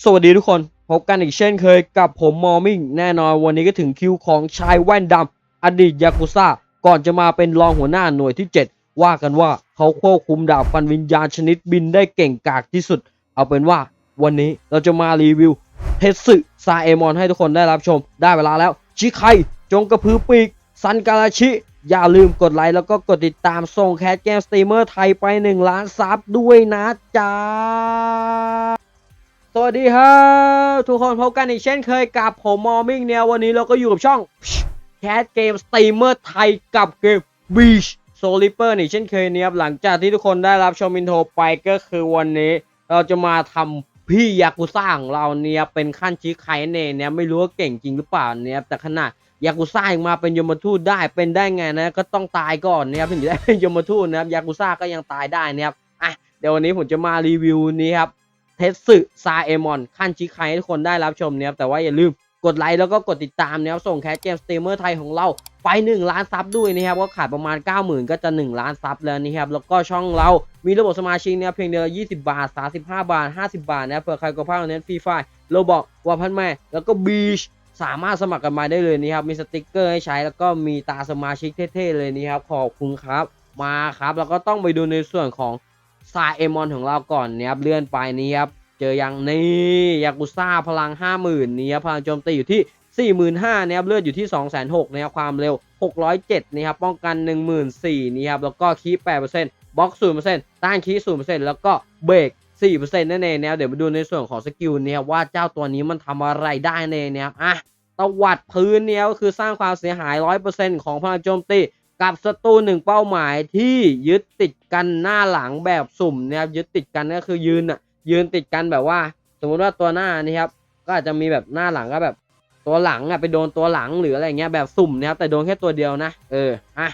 สวัสดีทุกคนพบกันอีกเช่นเคยกับผมมอมิงแน่นอนวันนี้ก็ถึงคิวของชายแว่นดำอดีตยากุซ่า ก่อนจะมาเป็นรองหัวหน้าหน่วยที่ 7 ว่ากันว่าเขาควบคุมดาบฟันวิญญาณชนิดบินได้เก่งกากที่สุด เอาเป็นว่าวันนี้เราจะมารีวิวเทสึซาเอมอนให้ทุกคนได้รับชม ได้เวลาแล้วชิไคจงกระพือปีก ซันการาชิ อย่าลืมกดไลค์แล้วก็กดติดตามส่งแคสเกมสตรีมเมอร์ไทยไป1ล้านซับด้วยนะจ๊ะ สวัสดีครับทุกคนพบกันอีกเช่นเคยกับผมมอมิงเนี่ยวันนี้เราก็อยู่กับช่องแคสเกมสตรีมเมอร์ไทยกับเกม Beach s o l i p e r นี่เช่นเคยเนี่ยครับหลังจากที่ทุกคนได้รับชมอินโทรไปก็คือวันนี้ เราจะมาทำพี่ยากุซ่าของเราเนี่ยเป็นขั้นชี้ไขเนเนี่ยไม่รู้ว่าเก่งจริงหรือเปล่าเนี่ยแต่ขนาดยากุซ่ายังมาเป็นยมทูตได้เป็นได้ไงนะก็ต้องตายก่อนเนี่ยถึงจะได้เป็นยมทูตนะครับยากุซ่าก็ยังตายได้นะครับอะเดี๋ยววันนี้ผมจะมารีวิวนี้ครับ สสึซาเอมอนขั้นชิคายให้ทุกคนได้รับชมเนี่ยแต่ว่าอย่าลืมกดไลค์แล้วก็กดติดตามนะครับส่งแคสเกมสตรีมเมอร์ไทยของเราไป 1 ล้านซับด้วยนะครับก็ขาดประมาณ 90,000 ก็จะ 1 ล้านซับแล้วนะครับแล้วก็ช่องเรามีระบบสมาชิกเนี่ยเพียงเดือนละ20 บาท 35 บาท 50 บาทนะเผื่อใครก็พลาดเน้นฟรีไฟโลบอกว่าพันแม่แล้วก็บีชสามารถสมัครกันมาได้เลยนะครับมีสติกเกอร์ให้ใช้แล้วก็มีตาสมาชิกเท่ๆเลยนี่ครับขอบคุณครับมาครับแล้วก็ต้องไปดูในส่วนของ ซาเอมอนของเราก่อนเนี่ยครับเลื่อนไปนี้ครับเจอยังนี่ยากุซ่าพลัง 50,000นี่ครับพลังโจมตีอยู่ที่ 45,000นะครับเลือดอยู่ที่ 206,000นะครับความเร็ว 607นี่ครับป้องกัน 14,000นี่ครับแล้วก็คีป8%บล็อก 0%ต้านคี0%แล้วก็เบรก4%นั่นเองนะครับเดี๋ยวมาดูในส่วนของสกิลเนี่ยว่าเจ้าตัวนี้มันทำอะไรได้เนยนะครับอะตวัดพื้นเนี่ยก็คือสร้างความเสียหาย 100%ของพลังโจมตี กับศัตรูหนึ่งเป้าหมายที่ยึดติดกันหน้าหลังแบบสุ่มนะครับยึดติดกันก็คือยืนอะยืนติดกันแบบว่า สมมุติว่าตัวหน้านี่ครับก็อาจจะมีแบบหน้าหลังก็แบบ ตัวหลังอะไปโดนตัวหลังหรืออะไรเงี้ยแบบสุ่มนะครับแต่โดนแค่ตัวเดียวนะ เอออะ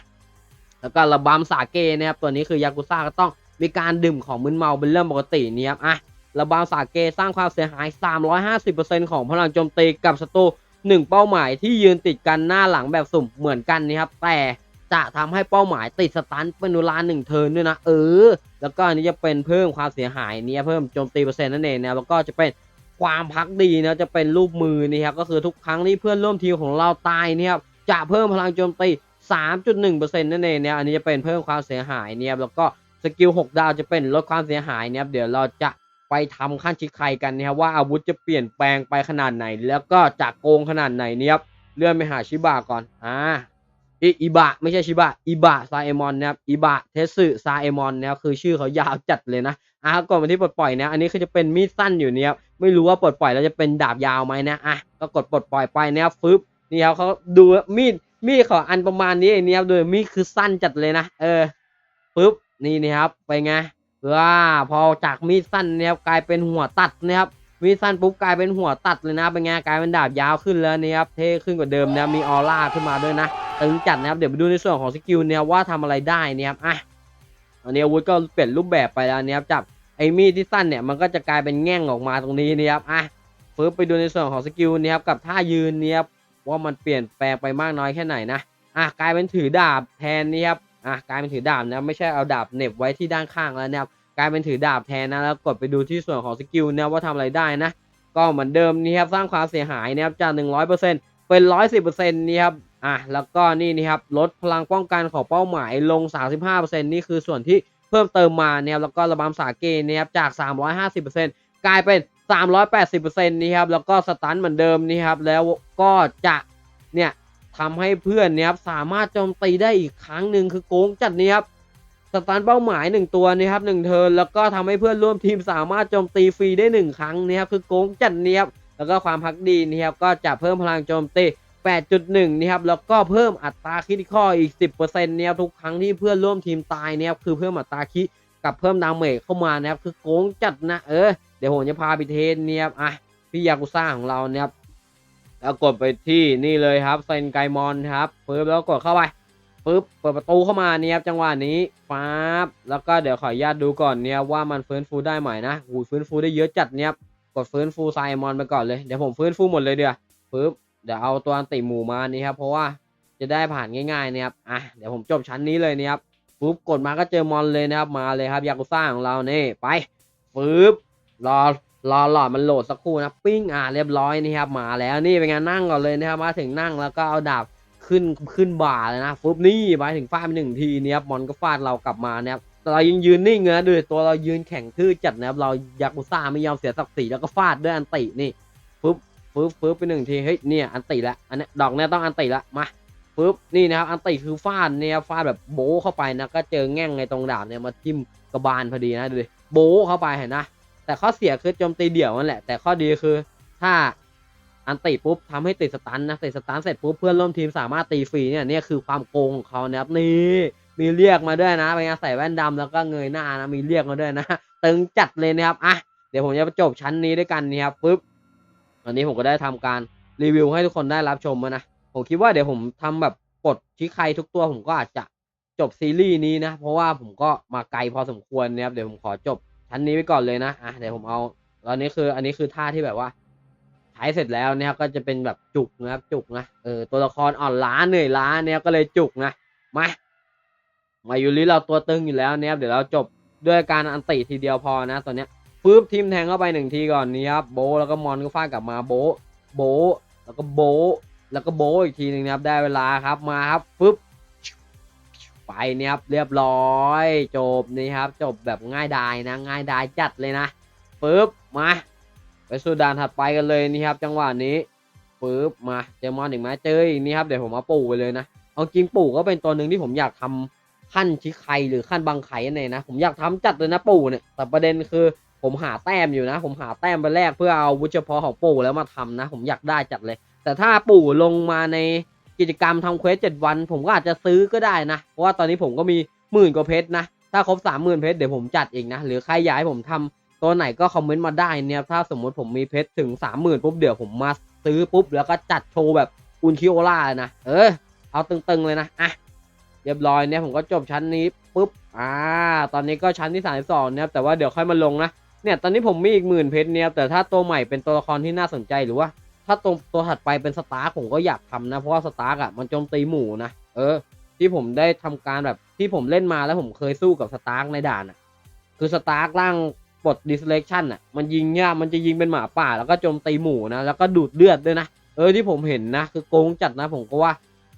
แล้วก็ระบำสาเกนะครับตัวนี้คือยากุซ่าก็ต้องมีการดื่มของมึนเมาเป็นเรื่องปกตินี่ครับอะระบำสาเกสร้างความเสียหาย 350%ของพลังโจมตีกับศัตรูหนึ่งเป้าหมายที่ยืนติดกันหน้าหลังแบบสุ่มเหมือนกันนะครับแต่ จะทำให้เป้าหมายติดสตันเป็นเวลาหนึ่งเทิร์นด้วยนะ เออ แล้วก็อันนี้จะเป็นเพิ่มความเสียหายเนี่ยเพิ่มโจมตีเปอร์เซ็นต์นั่นเองนะแล้วก็จะเป็นความพักดีนะจะเป็นรูปมือนี่ครับก็คือทุกครั้งที่เพื่อนร่วมทีมของเราตายเนี่ยครับจะเพิ่มพลังโจมตี 3.1%นั่นเองเนี่ยอันนี้จะเป็นเพิ่มความเสียหายเนี่ยแล้วก็สกิล 6 ดาวจะเป็นลดความเสียหายเนี่ยครับเดี๋ยวเราจะไปทำขั้นชิคไคกันนะครับว่าอาวุธจะเปลี่ยนแปลงไปขนาดไหน แล้วก็จะโกงขนาดไหนเนี่ยครับเลื่อนไปหาชิบะก่อนอ่า อิอิบะไม่ใช่ชิบะอิบะซาเอมอนนะครับอิบะเทสึซาเอมอนนะครับคือชื่อเขายาวจัดเลยนะอะก่อนมาที่ปลดปล่อยนะอันนี้คือจะเป็นมีดสั้นอยู่เนี่ยไม่รู้ว่าปลดปล่อยแล้วจะเป็นดาบยาวไหมนะอะก็กดปลดปล่อยไปนะครับฟึบนี่ครับเขาดูมีดมีดเขาอันประมาณนี้เนี่ยโดยมีดคือสั้นจัดเลยนะ เออฟึบนี่นะครับไปไงว้าพอจากมีดสั้นนี่ยครับกลายเป็นหัวตัดนะครับมีดสั้นปุ๊บกลายเป็นหัวตัดเลยนะเป็นไงกลายเป็นดาบยาวขึ้นแล้วเนี่ยครับเท่ขึ้นกว่าเดิมนะมีออร่าขึ้นมาด้วยนะ ตึงจัดนะครับ เดี๋ยวไปดูในส่วนของสกิลเนี่ยว่าทำอะไรได้นี่ครับอะอันนี้อาวุธก็เปลี่ยนรูปแบบไปแล้วเนี่ยครับจับไอ้มีดที่สั้นเนี่ยมันก็จะกลายเป็นแง่งออกมาตรงนี้นี่ครับอะฟื้นไปดูในส่วนของสกิลนี่ครับกับท่ายืนเนี่ยครับว่ามันเปลี่ยนแปลงไปมากน้อยแค่ไหนนะอะกลายเป็นถือดาบแทนนี่ครับอะกลายเป็นถือดาบนะไม่ใช่เอาดาบเหน็บไว้ที่ด้านข้างแล้วนะครับกลายเป็นถือดาบแทนนะแล้วกดไปดูที่ส่วนของสกิลเนี่ยว่าทำอะไรได้นะ ก็เหมือนเดิมนี่ครับสร้างความเสียหายนะครับจาก100%เป็น 110%นี่ครับ อะแล้วก็นี่นี่ครับลดพลังป้องกันของเป้าหมายลง 35%นี่คือส่วนที่เพิ่มเติมมาเนี่ยครับแล้วก็ระบำสาเกเนี่ยครับจาก 350%กลายเป็น 380%นี่ครับแล้วก็สตันเหมือนเดิมนี่ครับแล้วก็จะเนี่ยทำให้เพื่อนเนี่ยครับสามารถโจมตีได้อีกครั้งหนึ่งคือโกงจัดนี่ครับสตันเป้าหมาย 1 ตัวนี่ครับหนึ่งเทิร์นแล้วก็ทำให้เพื่อนร่วมทีมสามารถโจมตีฟรีได้ 1 ครั้งนี่ครับคือโกงจัดนี่ครับแล้วก็ความพักดีนี่ครับก็จะเพิ่มพลังโจมตี 8.1นี่ครับแล้วก็เพิ่มอัตราคิดข้ออีก 10%เนี่ยทุกครั้งที่เพื่อนร่วมทีมตายเนี่ยครับคือเพิ่มอัตราคิดกับเพิ่มดาเมจเข้ามานะครับคือโกงจัดนะเออเดี๋ยวผมจะพาไปเทสเนี่ยครับอะพี่ยากุซ่าของเราเนี่ยครับแล้วกดไปที่นี่เลยครับเซนไกมอนครับปึ๊บแล้วกดเข้าไปปึ๊บเปิดประตูเข้ามาเนี่ยครับจังหวะนี้ฟ้าบแล้วก็เดี๋ยวขออนุญาตดูก่อนเนี่ยว่ามันฟื้นฟูได้ไหมนะหูฟื้นฟูได้เยอะจัดเนี่ยกดฟื้นฟูไซมอนไปก่อนเลยเดี๋ยวผมฟื้นฟูหมดเลยเดี๋ยวปึ๊บ เดี๋ยวเอาตัวอันติหมูมานี่ครับเพราะว่าจะได้ผ่านง่ายๆเนี่ยครับอะเดี๋ยวผมจบชั้นนี้เลยเนี่ยครับปุ๊บกดมาก็เจอมอนเลยนะครับมาเลยครับยากุซ่าของเราเนี่ไปปึ๊บรอรอหลอดมันโหลดสักครู่นะปิ้งอ่าเรียบร้อยนี่ครับมาแล้วนี่เป็นไงานนั่งก่อนเลยนะครับมาถึงนั่งแล้วก็เอาดาบขึ้นขึ้นบ่าเลยนะฟุบนี่ไปถึงฟาดไปหนึ่งทีเนี่ยครับมอนก็ฟาดเรากลับมาเนี่ยแต่เรายังยืนนิ่งเลยนะดูดิตัวเรายืนแข็งทื่อจัดนะครับเรายากุซ่าไม่ยอมเสียศักดิ์ศรีแล้วก็ฟาดด้วยอันตินี่ฟุบ ฟุบฟุบไปหนึ่งทีเฮ้ยเนี่ยอันติละอันนี้ดอกเนี้ยต้องอันติละมาฟุบนี่นะครับอันติคือฟาดเนี่ยฟาดแบบโบเข้าไปนะก็เจอแง่งในตรงดาบเนี่ยมาทิ่มกระบาลพอดีนะดูดิโบเข้าไปเห็นนะแต่ข้อเสียคือโจมตีเดี่ยวนั่นแหละ แต่ข้อดีคือถ้าอันติปุ๊บทำให้ติดสตันนะติดสตันเสร็จปุ๊บเพื่อนร่วมทีมสามารถตีฟรีเนี่ยเนี่ยคือความโกงของเขานะครับนี่มีเรียกมาด้วยนะเป็นไงใส่แว่นดำแล้วก็เงยหน้านะมีเรียกมาด้วยนะ ตึงจัดเลยนะครับอะเดี๋ยวผมจะจบชั้นนี้ด้วยกันนี่ครับปุ๊บ วันนี้ผมก็ได้ทำการรีวิวให้ทุกคนได้รับชมแล้วนะ ผมคิดว่าเดี๋ยวผมทำแบบปลดที่ใครทุกตัวผมก็อาจจะจบซีรีส์นี้นะ เพราะว่าผมก็มาไกลพอสมควรนะครับ เดี๋ยวผมขอจบชั้นนี้ไปก่อนเลยนะอะเดี๋ยวผมเอา ตอนนี้คืออันนี้คือท่าที่แบบว่าใช้เสร็จแล้วเนี่ยก็จะเป็นแบบจุกนะครับจุกนะ เออตัวละครอ่อนล้าเหนื่อยล้าเนี่ยก็เลยจุกนะ มา มายูริเราตัวตึงอยู่แล้วเนี่ยครับเดี๋ยวเราจบด้วยการอันติทีเดียวพอนะตอนเนี้ย ปึ๊บทิมแทงเข้าไปหนึ่งทีก่อนนี่ครับโบแล้วก็มอนก็ฟาดกลับมาโบโบแล้วก็โบแล้วก็โบอีกทีหนึ่งนะครับได้เวลาครับมาครับปึ๊บไปเนี่ยครับเรียบร้อย จบนี่ครับ จบแบบง่ายดายนะ ง่ายดายจัดเลยนะปึ๊บมาไปสู่ด่านถัดไปกันเลยนี่ครับ จังหวะนี้ปึ๊บมาเจอมอนอีกไหมเจออีกนี่ครับเดี๋ยวผมมาปู่ไปเลยนะเอาจริงปู่ก็เป็นตัวหนึ่งที่ผมอยากทำขั้นชิไคหรือขั้นบังไคนั่นเองนะผมอยากทำจัดเลยนะปู่เนี่ยแต่ประเด็นคือ ผมหาแต้มอยู่นะ ผมหาแต้มไปแรกเพื่อเอาวุฒิเฉพาะของปู่แล้วมาทำนะ ผมอยากได้จัดเลย แต่ถ้าปู่ลงมาในกิจกรรมทำเควสเจ็ดวัน ผมก็อาจจะซื้อก็ได้นะ เพราะว่าตอนนี้ผมก็มีหมื่นกว่าเพชรนะ ถ้าครบสามหมื่นเพชรเดี๋ยวผมจัดเองนะ หรือใครอยากให้ผมทำตัวไหนก็คอมเมนต์มาได้เนี่ยถ้าสมมติผมมีเพชรถึงสามหมื่นปุ๊บเดี๋ยวผมมาซื้อปุ๊บแล้วก็จัดโชว์แบบอุนคิโอล่าเลยนะ เออ เอาตึงๆเลยนะ อะ เรียบร้อยเนี่ยผมก็จบชั้นนี้ปุ๊บ อ่า ตอนนี้ก็ชั้นที่สามสองเนี่ยแต่ว่าเดี๋ยวค่อยมาลงนะ เนี่ยตอนนี้ผมมีอีกหมื่นเพชรเนี่ยแต่ถ้าตัวใหม่เป็นตัวละครที่น่าสนใจหรือว่า ถ้าตัวตัวถัดไปเป็นสตาร์ผมก็อยากทำนะ เพราะว่าสตาร์อะมันโจมตีหมู่นะเออ ที่ผมได้ทำการแบบที่ผมเล่นมาแล้วผมเคยสู้กับสตาร์ในด่านอะ คือสตาร์ร่างปลดดิสเลชันอะมันยิงเนี่ยมันจะยิงเป็นหมาป่า แล้วก็โจมตีหมู่นะแล้วก็ดูดเลือดด้วยนะเออที่ผมเห็นนะ คือโกงจัดนะผมก็ว่า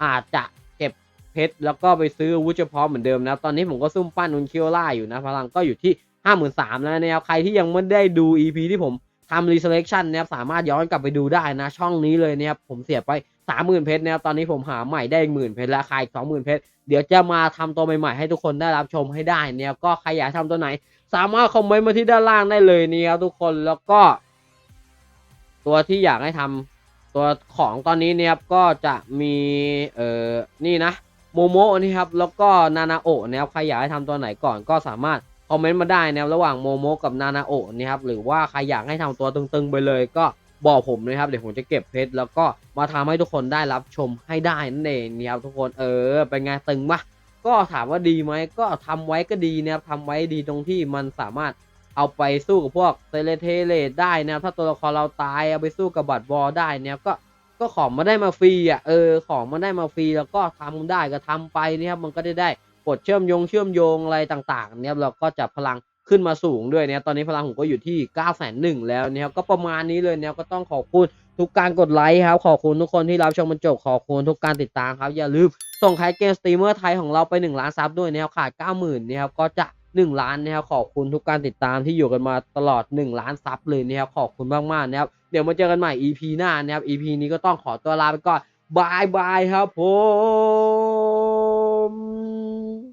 อาจจะเก็บเพชรแล้วก็ไปซื้ออาวุธเฉพาะเหมือนเดิมนะ ตอนนี้ผมก็ซุ่มปั้นอุนคิโอล่าอยู่นะ พลังก็อยู่ที่ ห้าหมื่นสามแล้วนะครับใครที่ยังไม่ได้ดู EP ที่ผมทำ resurrection นะครับสามารถย้อนกลับไปดูได้นะ ช่องนี้เลยนะครับผมเสียไปสามหมื่นเพชรนะครับตอนนี้ผมหาใหม่ได้อีกหมื่นเพชรและขายสองหมื่นเพชรเดี๋ยวจะมาทำตัวใหม่ๆให้ทุกคนได้รับชมให้ได้เนี่ยก็ใครอยากทำตัวไหน สามารถคอมเมนต์มาที่ด้านล่างได้เลยนี่ครับทุกคนแล้วก็ ตัวที่อยากให้ทำตัวของตอนนี้เนี่ยครับก็จะมีเอ่อนี่นะโมโมะนี่ครับแล้วก็นานาโอะนะครับใครอยากให้ทำตัวไหนก่อนก็สามารถ คอมเมนต์มาได้นะครับระหว่างโมโมกับนานาโอะนี่ครับหรือว่าใครอยากให้ทำตัวตึงๆไปเลยก็บอกผมนะครับเดี๋ยวผมจะเก็บเพชรแล้วก็มาทำให้ทุกคนได้รับชมให้ได้นั่นเองนี่ครับทุกคนเออเป็นไงตึงปะก็ถามว่าดีไหมก็ทำไว้ก็ดีนะครับทำไว้ดีตรงที่มันสามารถเอาไปสู้กับพวกเซเลเทเลดได้นะครับถ้าตัวละครเราตายเอาไปสู้กับบัตรบอลได้นะครับก็ก็ของมาได้มาฟรีอะเออของมาได้มาฟรีแล้วก็ทำได้ก็ทำไปนะครับมันก็ได้ได้ กดเชื่อมโยงเชื่อมโยงอะไรต่างๆเนี่ยเราก็จะพลังขึ้นมาสูงด้วยเนะครับตอนนี้พลังผมก็อยู่ที่9ก้าแสนหนึ่งแล้วนะครับก็ประมาณนี้เลยเนะครับก็ต้องขอบคุณทุกการกดไลค์ครับ ขอบคุณทุกคนที่รับชมมันจบขอบคุณทุกการติดตามครับอย่าลืมส่งใครเกมสตรีมเมอร์ไทยของเราไป 1 ล้านซับด้วยนะครับขาด 90,000นะครับก็จะ 1 ล้านนะครับขอบคุณทุกการติดตามที่อยู่กันมาตลอด 1 ล้านซับเลยนะครับขอบคุณมากๆนะครับเดี๋ยวมาเจอกันใหม่ EP หน้านะครับ EP นี้ก็ต้องขอตัวลาไปก่อนบายบายครับผม ôm